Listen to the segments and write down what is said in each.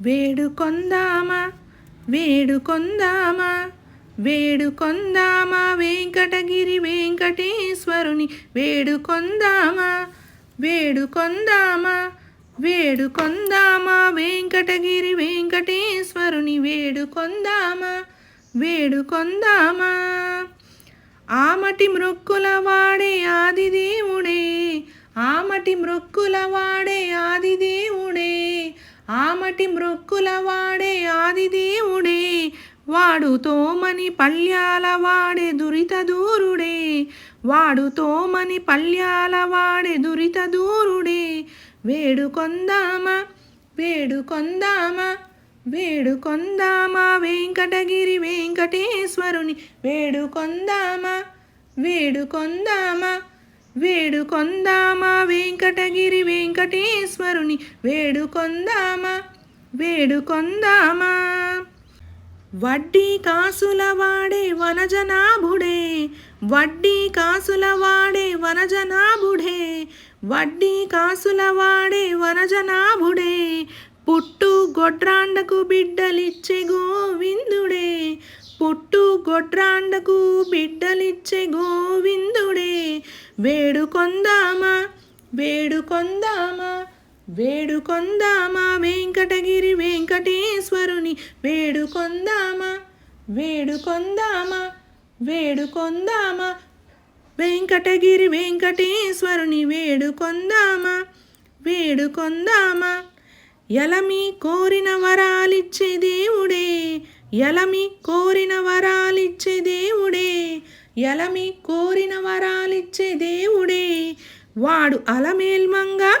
వేడుకొందామా? వేడుకొందామా? వేడుకొందామా? వెంకటగిరి వెంకటేశ్వరుని వేడుకొందామా? వేడుకొందామా? వేడుకొందామా? వెంకటగిరి వెంకటేశ్వరుని వేడుకొందామా? వేడుకొందామా? ఆమటి మృక్కుల వాడే ఆదిదేవుడే ఆమటి మృక్కుల వాడే ఆదిదేవుడే ఆమటి మృక్కుల వాడే ఆదిదేవుడే వాడు తోమని పళ్ళ్యాల వాడే దురిత దూరుడే. వాడు తోమని పళ్ళ్యాల వాడే దురిత దూరుడే. వేడుకొందామా వేడుకొందామా వేడుకొందామా వెంకటగిరి వెంకటేశ్వరుని. వేడుకొందామా వేడుకొందామా వేడుకొందామా వెంకటగిరి వెంకటేశ్వరుని. వేడుకొందామా వేడుకొందామా? వడ్డీ కాసుల వాడే వనజనాభుడే వడ్డీ కాసుల వాడే వనజనాభుడే వడ్డీ కాసుల వాడే వనజనాభుడే పుట్టు గొడ్రాండకు బిడ్డలిచ్చే గోవిందుడే పుట్టు గొడ్రాండకు బిడ్డలిచ్చే గోవిందుడే. వేడుకొందామా? వేడుకొందామా? వేడుకొందామా వెంకటగిరి వెంకటేశ్వరుని? వేడుకొందామా? వేడుకొందామా? వేడుకొందామా? వెంకటగిరి వెంకటేశ్వరుని వేడుకొందామా? వేడుకొందామా? ఎలమి కోరిన వరాలిచ్చే దేవుడే ఎలమి కోరిన వరాలిచ్చే దేవుడే ఎలమి కోరిన వరాలిచ్చే దేవుడే. వాడు అలమేల్మంగా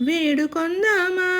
వేడుకొందామా